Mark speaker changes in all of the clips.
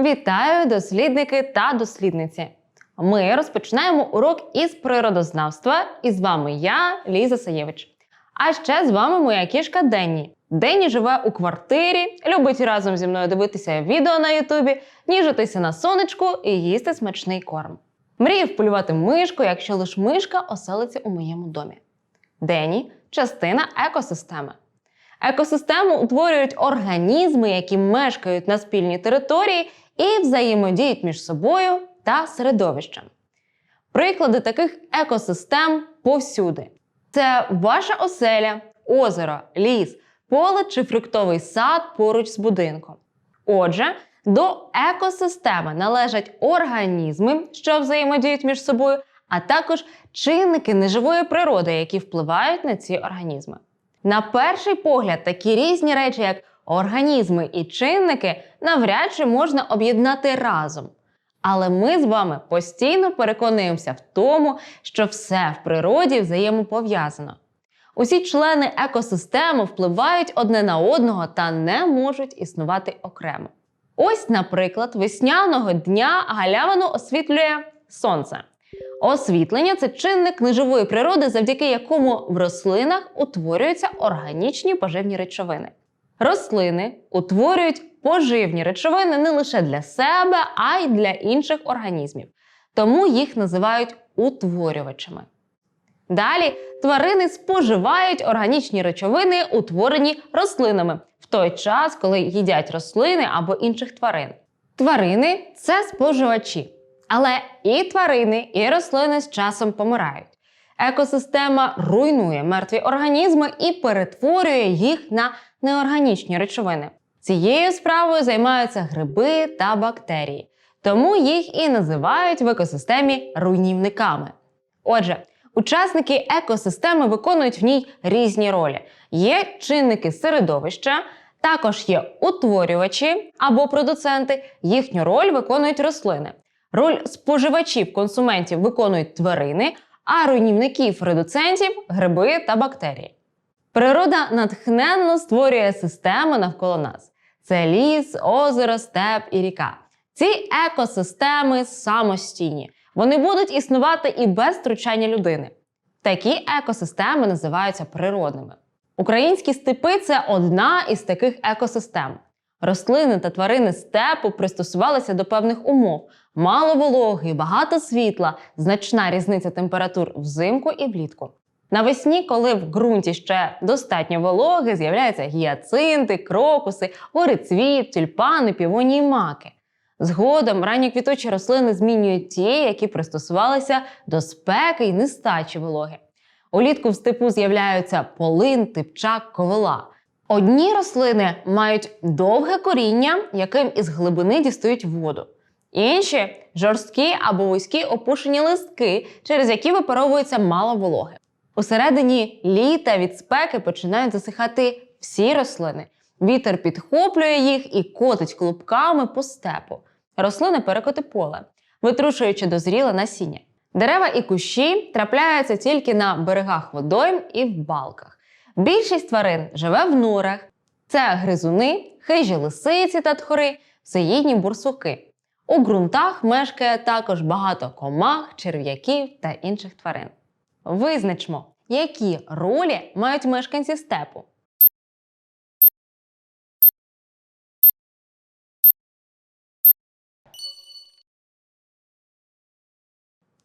Speaker 1: Вітаю, дослідники та дослідниці! Ми розпочинаємо урок із природознавства, і з вами я, Ліза Саєвич. А ще з вами моя кішка Денні. Денні живе у квартирі, любить разом зі мною дивитися відео на Ютубі, ніжитися на сонечку і їсти смачний корм. Мріє вполювати мишку, якщо лиш мишка оселиться у моєму домі. Денні частина екосистеми. Екосистему утворюють організми, які мешкають на спільній території і взаємодіють між собою та середовищем. Приклади таких екосистем повсюди: це ваша оселя, озеро, ліс, поле чи фруктовий сад поруч з будинком. Отже, до екосистеми належать організми, що взаємодіють між собою, а також чинники неживої природи, які впливають на ці організми. На перший погляд, такі різні речі, як організми і чинники, навряд чи можна об'єднати разом. Але ми з вами постійно переконуємося в тому, що все в природі взаємопов'язано. Усі члени екосистеми впливають одне на одного та не можуть існувати окремо. Ось, наприклад, весняного дня галявину освітлює сонце. Освітлення це чинник неживої природи, завдяки якому в рослинах утворюються органічні поживні речовини. Рослини утворюють поживні речовини не лише для себе, а й для інших організмів. Тому їх називають утворювачами. Далі тварини споживають органічні речовини, утворені рослинами, в той час, коли їдять рослини або інших тварин. Тварини це споживачі. Але і тварини, і рослини з часом помирають. Екосистема руйнує мертві організми і перетворює їх на неорганічні речовини. Цією справою займаються гриби та бактерії, тому їх і називають в екосистемі руйнівниками. Отже, учасники екосистеми виконують в ній різні ролі. Є чинники середовища, також є утворювачі або продуценти. Їхню роль виконують рослини. Роль споживачів консументів виконують тварини, а руйнівників редуцентів гриби та бактерії. Природа натхненно створює системи навколо нас: це ліс, озеро, степ і ріка. Ці екосистеми самостійні. Вони будуть існувати і без втручання людини. Такі екосистеми називаються природними. Українські степи це одна із таких екосистем. Рослини та тварини степу пристосувалися до певних умов: мало вологи, багато світла, значна різниця температур взимку і влітку. Навесні, коли в ґрунті ще достатньо вологи, з'являються гіацинти, крокуси, горицвіт, тюльпани, півоні і маки. Згодом ранні квітучі рослини змінюють ті, які пристосувалися до спеки і нестачі вологи. Улітку в степу з'являються полин, типчак, ковила. Одні рослини мають довге коріння, яким із глибини дістають воду. Інші жорсткі або вузькі опушені листки, через які випаровується мало вологи. У середині літа від спеки починають засихати всі рослини. Вітер підхоплює їх і котить клубками по степу. Рослини перекоти поле, витрушуючи дозріле насіння. Дерева і кущі трапляються тільки на берегах водойм і в балках. Більшість тварин живе в норах. Це гризуни, хижі лисиці та тхори, всеїдні бурсуки. У ґрунтах мешкає також багато комах, черв'яків та інших тварин. Визначмо, які ролі мають мешканці степу.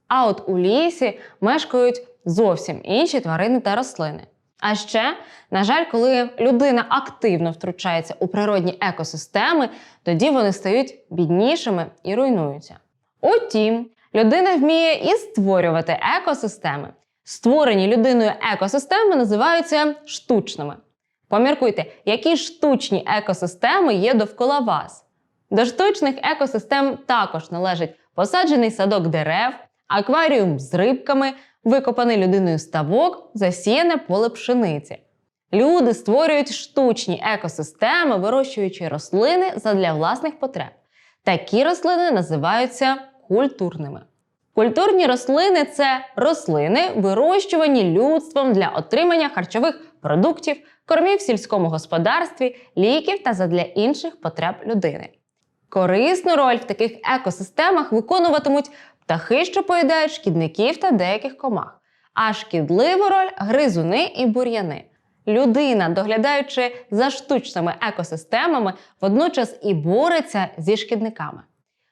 Speaker 1: А от у лісі мешкають зовсім інші тварини та рослини. А ще, на жаль, коли людина активно втручається у природні екосистеми, тоді вони стають біднішими і руйнуються. Утім, людина вміє і створювати екосистеми. Створені людиною екосистеми називаються штучними. Поміркуйте, які штучні екосистеми є довкола вас. До штучних екосистем також належить посаджений садок дерев, акваріум з рибками, викопаний людиною ставок, засіяне поле пшениці. Люди створюють штучні екосистеми, вирощуючи рослини задля власних потреб. Такі рослини називаються культурними. Культурні рослини це рослини, вирощувані людством для отримання харчових продуктів, кормів в сільському господарстві, ліків та задля інших потреб людини. Корисну роль в таких екосистемах виконуватимуть птахи, що поїдають шкідників та деяких комах, а шкідливу роль гризуни і бур'яни. Людина, доглядаючи за штучними екосистемами, водночас і бореться зі шкідниками.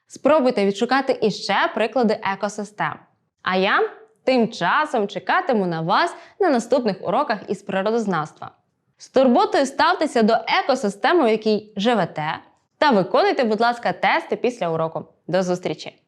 Speaker 1: Спробуйте відшукати іще приклади екосистем. А я тим часом чекатиму на вас на наступних уроках із природознавства. З турботою ставтеся до екосистеми, в якій живете, та виконуйте, будь ласка, тести після уроку. До зустрічі!